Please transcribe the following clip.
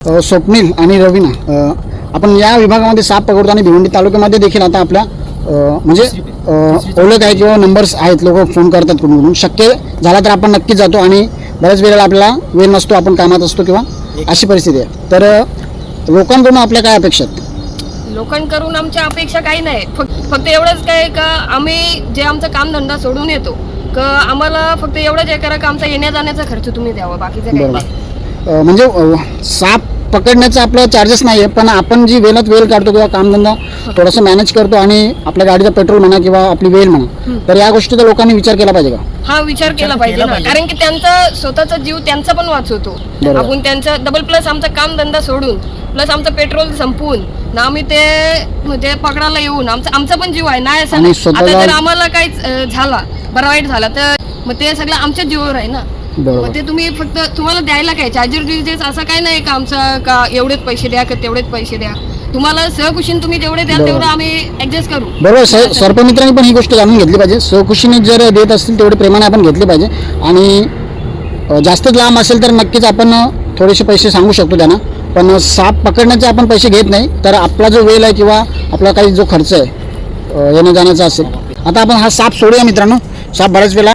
स्वप्नील आणि रवीना आपण या विभागामध्ये साप पकडतो आणि भिवंडी तालुक्यामध्ये देखील आता आपल्या म्हणजे ओळख आहे किंवा नंबर्स आहेत लोक फोन करतात कुठून कुठून शक्य झाला तर आपण नक्कीच जातो आणि बऱ्याच वेळेला आपल्याला वेळ नसतो आपण कामात असतो किंवा अशी परिस्थिती आहे. तर लोकांकडून आपल्या काय अपेक्षा आहेत? लोकांकडून आमच्या अपेक्षा काही नाही. फक्त एवढंच काय का आम्ही जे आमचा कामधंदा सोडून येतो का आम्हाला फक्त एवढंच आहे करा का आमचा येण्या जाण्याचा खर्च तुम्ही द्यावा बाकीचं काही म्हणजे साप पकडण्याचं आपलं चार्जेस नाही आहे पण आपण जी वेळात वेळ काढतो किंवा कामधंदा थोडंसं मॅनेज करतो आणि आपल्या गाडीचा पेट्रोल म्हणा किंवा आपली वेळ म्हणा तर या गोष्टीचा लोकांनी विचार केला पाहिजे का? हा विचार केला पाहिजे ना. कारण की त्यांचा स्वतःचा जीव त्यांचा पण वाचवतो. आपण त्यांचा डबल प्लस आमचा काम धंदा सोडून प्लस आमचं पेट्रोल संपवून ना आम्ही ते म्हणजे पकडायला येऊन आमचा आमचा पण जीव आहे. नाही असं आता जर आम्हाला काही झाला बरा वाईट झाला तर मग ते सगळं आमच्या जीवावर आहे ना. मग ते तुम्ही फक्त तुम्हाला द्यायला काय? चार्जर डिटेल्स असं काय नाही का आमचा का एवढेच पैसे द्या का तेवढेच पैसे द्या? तुम्हाला सहकुशीन तुम्ही जेवढे द्याल. तेवढं आम्ही ऍडजस्ट करू. बरोबर स- सर्पमित्रांनी पण ही गोष्ट जाणून घेतली पाहिजे. सहकुशीने जर देत असतील तेवढे प्रेमाने आपण घेतले पाहिजे. आणि जास्तच लांब असेल तर नक्कीच आपण थोडेसे पैसे सांगू शकतो त्यांना. पण साप पकडण्याचे आपण पैसे घेत नाही. तर आपला जो वेळ आहे किंवा आपला काही जो खर्च आहे अ, येण्या जाण्याचा असेल. आता आपण हा साप सोडूया मित्रांनो. साप बऱ्याच वेळेला